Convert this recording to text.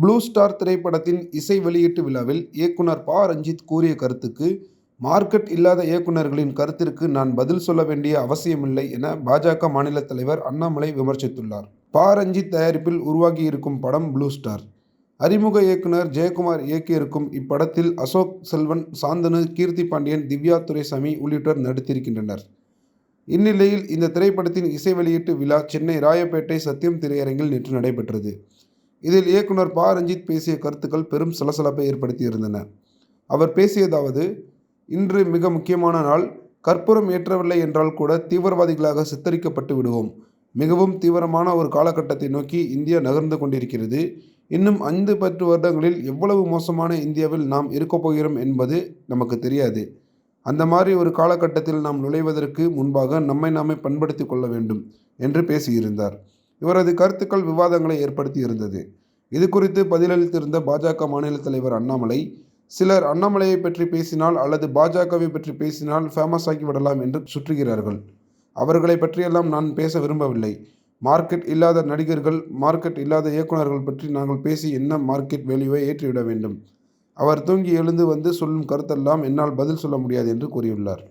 Blue star திரைப்படத்தின் இசை வெளியீட்டு விழாவில் இயக்குனர் ப. ரஞ்சித் கூறிய கருத்துக்கு, மார்க்கெட் இல்லாத இயக்குனர்களின் கருத்திற்கு நான் பதில் சொல்ல வேண்டிய அவசியமில்லை என பாஜக மாநில தலைவர் அண்ணாமலை விமர்சித்துள்ளார். ப. ரஞ்சித் தயாரிப்பில் உருவாகியிருக்கும் படம் ப்ளூ ஸ்டார். அறிமுக இயக்குனர் ஜெயக்குமார் இயக்கியிருக்கும் இப்படத்தில் அசோக் செல்வன், சாந்தனு, கீர்த்தி பாண்டியன் திவ்யா துரைசாமி உள்ளிட்டோர் நடித்திருக்கின்றனர். இந்நிலையில் இந்த திரைப்படத்தின் இசை வெளியீட்டு விழா சென்னை ராயப்பேட்டை சத்யம் திரையரங்கில் நேற்று நடைபெற்றது. இதில் இயக்குனர் ப. ரஞ்சித் பேசிய கருத்துக்கள் பெரும் சலசலப்பை ஏற்படுத்தியிருந்தன. அவர் பேசியதாவது இன்று மிக முக்கியமான நாள். கற்பூரம் ஏற்றவில்லை என்றால் கூட தீவிரவாதிகளாக சித்தரிக்கப்பட்டு விடுவோம். மிகவும் தீவிரமான ஒரு காலகட்டத்தை நோக்கி இந்தியா நகர்ந்து கொண்டிருக்கிறது. இன்னும் ஐந்து, பத்து வருடங்களில் எவ்வளவு மோசமான இந்தியாவில் நாம் இருக்கப் போகிறோம் என்பது நமக்கு தெரியாது. அந்த மாதிரி ஒரு காலகட்டத்தில் நாம் நுழைவதற்கு முன்பாக நம்மை நாமே பண்படுத்திக் கொள்ள வேண்டும் என்று பேசியிருந்தார். இவரது கருத்துக்கள் விவாதங்களை ஏற்படுத்தியிருந்தது. இதுகுறித்து பதிலளித்திருந்த பாஜக மாநில தலைவர் அண்ணாமலை, சிலர் அண்ணாமலையை பற்றி பேசினால் அல்லது பாஜகவை பற்றி பேசினால் ஃபேமஸ் ஆகி விடலாம் என்று சுற்றுகிறார்கள். அவர்களை பற்றியெல்லாம் நான் பேச விரும்பவில்லை. மார்க்கெட் இல்லாத நடிகர்கள், மார்க்கெட் இல்லாத இயக்குனர்கள் பற்றி நாங்கள் பேசி என்ன மார்க்கெட் வேல்யூவை ஏற்றிவிட வேண்டும். அவர் தூங்கி எழுந்து வந்து சொல்லும் கருத்தெல்லாம் என்னால் பதில் சொல்ல முடியாது என்று கூறியுள்ளார்.